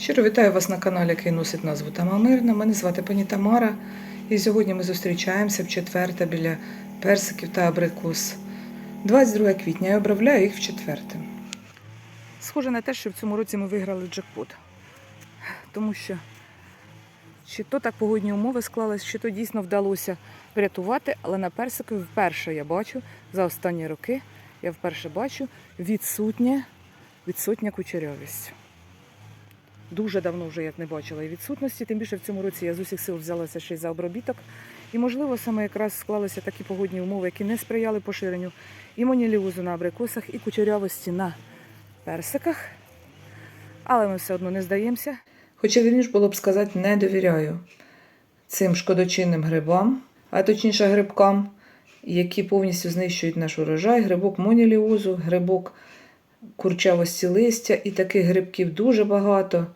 Щиро вітаю вас на каналі, який носить назву Тама Мирна. Мене звати пані Тамара. І сьогодні ми зустрічаємося в четверте біля персиків та абрикос. 22 квітня я обравляю їх в четверте. Схоже на те, що в цьому році ми виграли джекпот. Тому що чи то так погодні умови склались, чи то дійсно вдалося врятувати, але на персики вперше я бачу за останні роки, я вперше бачу відсутнє, відсутня кучерявість. Дуже давно вже як не бачила і відсутності, тим більше в цьому році я з усіх сил взялася ще й за обробіток. І, можливо, саме якраз склалися такі погодні умови, які не сприяли поширенню і моніліозу на абрикосах, і кучерявості на персиках. Але ми все одно не здаємося. Хоча вірніш було б сказати, не довіряю цим шкодочинним грибам, а точніше грибкам, які повністю знищують наш урожай, грибок моніліозу, грибок курчавості листя, і таких грибків дуже багато.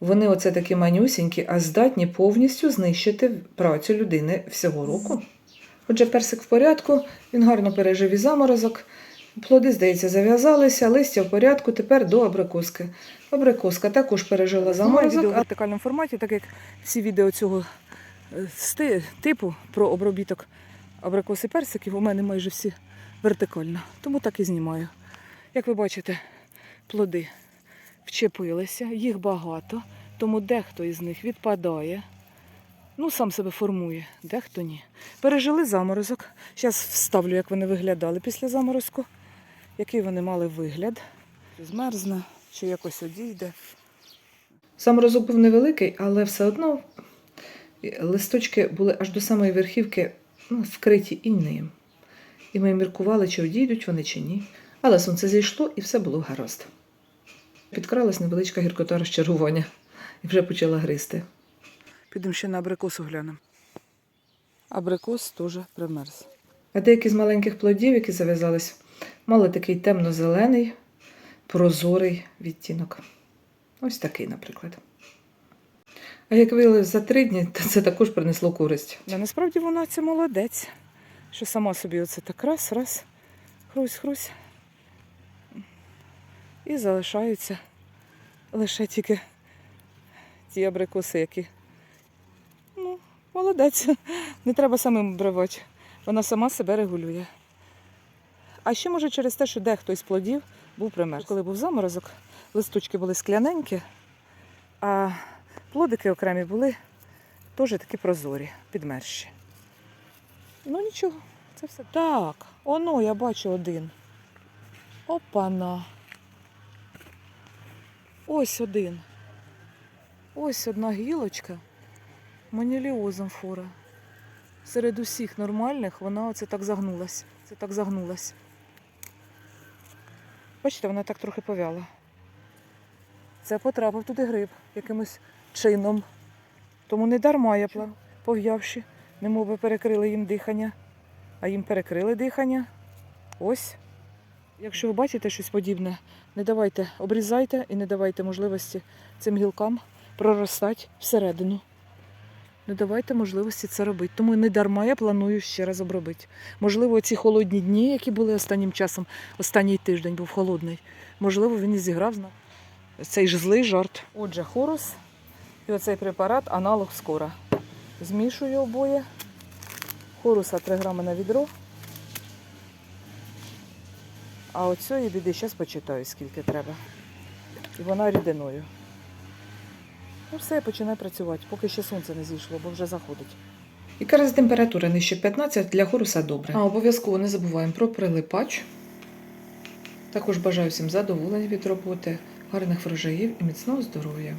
Вони оце такі манюсінькі, а здатні повністю знищити працю людини всього року. Отже, персик в порядку, він гарно пережив і заморозок. Плоди, здається, зав'язалися, листя в порядку, тепер до абрикоски. Абрикоска також пережила заморозок. відео в вертикальному форматі, так як всі відео цього е, типу про обробіток абрикоси персиків у мене майже всі вертикально. Тому так і знімаю. Як ви бачите, плоди вчепилися, їх багато, тому дехто із них відпадає. Ну, сам себе формує, дехто ні. Пережили заморозок. Зараз вставлю, як вони виглядали після заморозку, який вони мали вигляд. Чи змерзне, чи якось одійде. Заморозок був невеликий, але все одно листочки були аж до самої верхівки ну, вкриті інеєм. І ми міркували, чи одійдуть вони, чи ні. Але сонце зійшло і все було гаразд. Підкралась невеличка гіркота розчарування і вже почала гризти. Підемо ще на абрикосу глянемо. Абрикос теж примерз. А деякі з маленьких плодів, які зав'язались, мали такий темно-зелений, прозорий відтінок. Ось такий, наприклад. А як виявилось за три дні, то це також принесло користь. Да, насправді вона це молодець, що сама собі оце так раз, раз, хрусь, хрусь. І залишаються лише тільки ті абрикоси, які. Ну, молодець. Не треба самим обривати. Вона сама себе регулює. А ще може через те, що дехто із плодів був примерз. Коли був заморозок, листочки були скляненькі, а плодики окремі були теж такі прозорі, підмерші. Ну нічого, це все. Так, оно, я бачу один. Опана. Ось один. Ось одна гілочка. Маніліозом фора. Серед усіх нормальних вона оце так загнулась. Це так загнулась. Бачите, вона так трохи повяла. Це потрапив туди гриб якимось чином. Тому не дарма я пов'явши, немов би перекрили їм дихання. А їм перекрили дихання. Ось. Якщо ви бачите щось подібне, не давайте, обрізайте і не давайте можливості цим гілкам проростати всередину. Не давайте можливості це робити. Тому не дарма я планую ще раз обробити. Можливо, ці холодні дні, які були останнім часом, останній тиждень був холодний. Можливо, він і зіграв нами цей ж злий жарт. Отже, хорус і оцей препарат аналог скора. Змішую обоє. Хоруса 3 грами на відро. А оцієї біди зараз почитаю, скільки треба. І вона рідиною. Ну все, починай працювати, поки ще сонце не зійшло, бо вже заходить. Якраз температура нижче 15 для хоруса добре. А обов'язково не забуваємо про прилипач. Також бажаю всім задоволення від роботи, гарних врожаїв і міцного здоров'я.